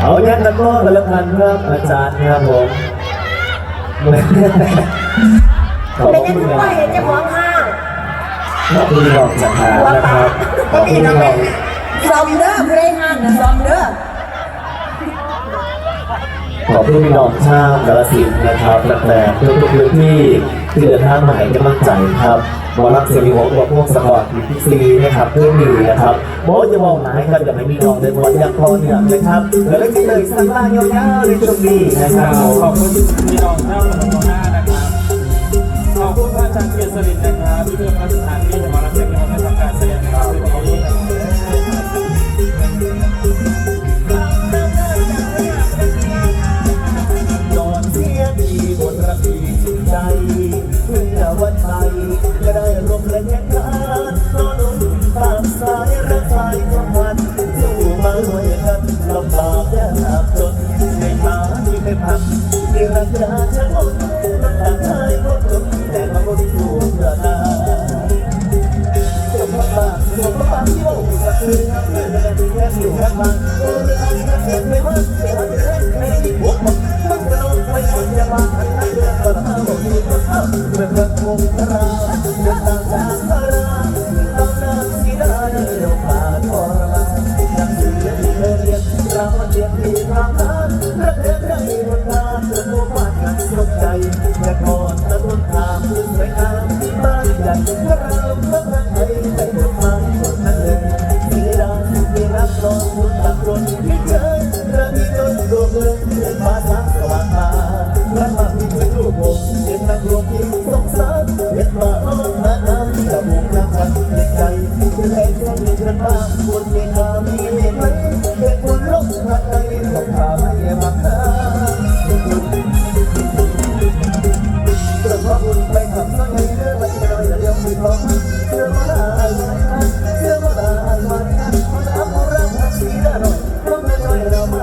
เอายันตะก้อกักละพันครับอาจารย์ครับผมเป็นยังณทุะเห็นจหัวข้างขอบอกนนะครับกขบคุณดอก ซอมเด้อเพลงห่างนะซอมเด้อ ขอบคุณดอกชาวกาลสินธุ์นะครับและแต่ทุกทุกพื้นที่ที่เดินทางมาให้กำลังใจครับบอลลักเสียงหัวตัวพวกสปอร์ตพีซีนะครับเพื่อนดีนะครับโบจะมองหมายครับอย่าไม่มีน้องเดินวันอย่างพอเหนือนะครับแล้วก็เลยสั้นล่างยาวๆในช่วงนี้นะครับขอบคุณพี่น้องเจ้าหน้าหน้านะครับขอบคุณพระอาจารย์เกียรติสรินนะครับที่เพื่อพระสถานที่ บนระเบียงใจเพื่อวันไทย ดินเมาทางสว่างตารักมากที่เป็นลูกผมเด็กนักรวมที่สงสารเด็กมาอ้อมมาน้ำที่ระบุกลางนเด็กใจเพื่อให้ช่วยเดินมาคนเด็กมามี